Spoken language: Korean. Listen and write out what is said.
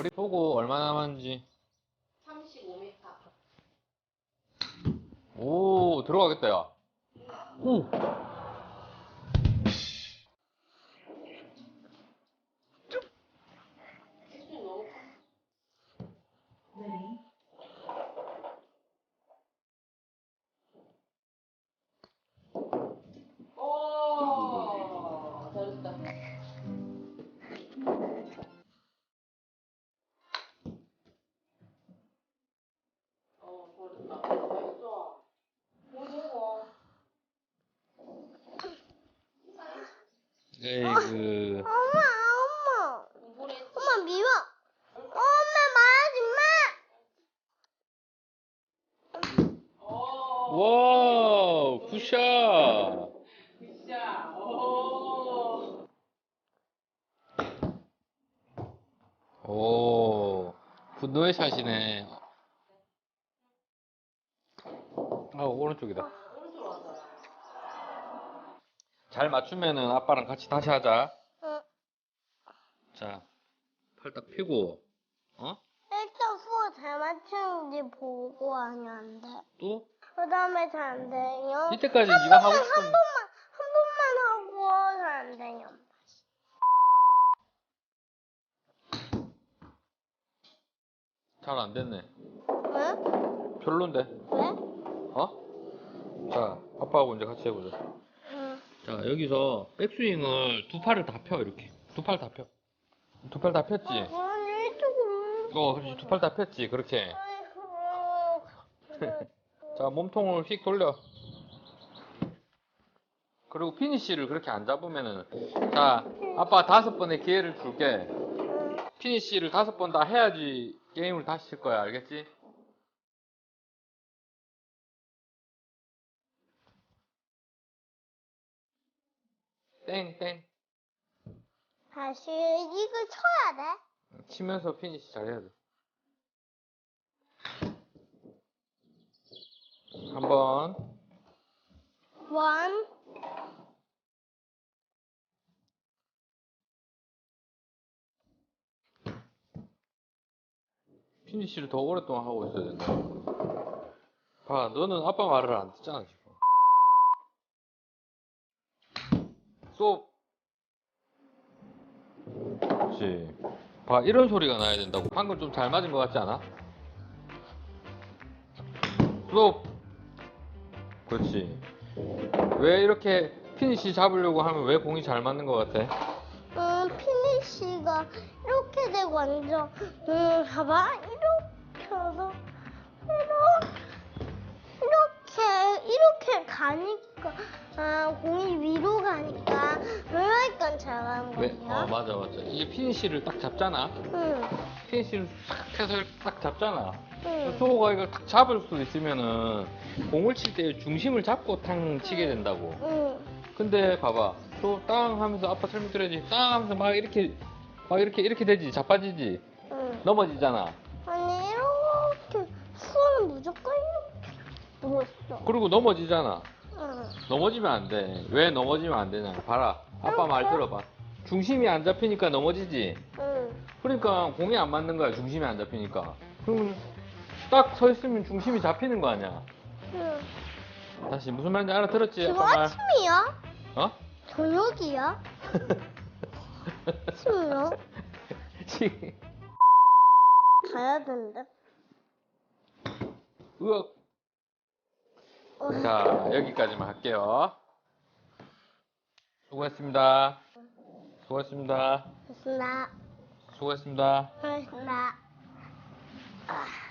거리 보고 얼마 남았는지. 35m. 오, 들어가겠다, 야. 오. 에이그. 엄마, 엄마. 엄마 미워. 엄마 말하지 마. 와, 굿샷. 오, 분노의 샷이네. 아, 오른쪽이다. 왔어요. 잘 맞추면은 아빠랑 같이 다시 하자. 응. 자, 팔 딱 펴고, 어? 일단 수어 잘 맞추는지 보고 하면 안 돼. 또? 그 다음에 잘 안 돼요. 이때까지 한 네가 하고 싶은 한 번만, 한 번만 하고 잘 안 돼요. 잘 안 됐네. 왜? 별론데. 왜? 어? 자, 아빠하고 이제 같이 해보자. 응. 자, 여기서 백스윙을 두 팔을 다 펴, 이렇게. 두 팔 다 펴. 두 팔 다 폈지? 아니, 이쪽으로. 어, 그렇지. 두 팔 다 폈지. 그렇게. 자, 몸통을 휙 돌려. 그리고 피니쉬를 그렇게 안 잡으면은, 자, 아빠 다섯 번의 기회를 줄게. 응. 피니쉬를 다섯 번 다 해야지 게임을 다시 칠 거야. 알겠지? 땡, 땡. 다시 이걸 쳐야 돼. 치면서 피니쉬 잘해야 돼. 한 번. 원. 피니쉬를 더 오랫동안 하고 있어야 된다. 봐, 너는 아빠 말을 안 듣잖아, 지금. 수업. 그렇지. 봐, 이런 소리가 나야 된다고. 방금 좀 잘 맞은 것 같지 않아? 수업. 그렇지. 왜 이렇게 피니쉬 잡으려고 하면 왜 공이 잘 맞는 것 같아? 음, 피니쉬가 이렇게 되고 완전, 음, 봐봐. 이렇게 해서, 이렇게, 이렇게 가니까, 아, 공이 위로 가니까, 그러니까 잘 가는 왜? 거야. 어, 맞아, 맞아. 이게 피니쉬를 딱 잡잖아. 응, 피니쉬를 싹 해서 이렇게 딱 잡잖아. 응. 소호가 이걸 탁 잡을 수 있으면은 공을 칠 때 중심을 잡고 탕 치게 된다고. 응. 근데 봐봐. 또 땅 하면서 아빠 설명 들어야지. 땅 하면서 막 이렇게 막 이렇게 이렇게 되지. 자빠지지. 응. 넘어지잖아. 아니, 이렇게, 수어는 무조건 이렇게 누웠어. 그리고 넘어지잖아. 응. 넘어지면 안 돼. 왜 넘어지면 안 되냐? 봐라. 아빠 말 들어봐. 중심이 안 잡히니까 넘어지지. 응. 그러니까 공이 안 맞는 거야. 중심이 안 잡히니까. 그러면 딱 서 있으면 중심이 잡히는 거 아니야. 응. 다시 무슨 말인지 알아들었지? 지금 아빠 말. 아침이야? 어? 저녁이야? 아침이야? 지- 가야 된대. 으악. 어. 자, 여기까지만 할게요. 수고했습니다. 수고했습니다. 됐습니다. 수고했습니다. 됐습니다. 아.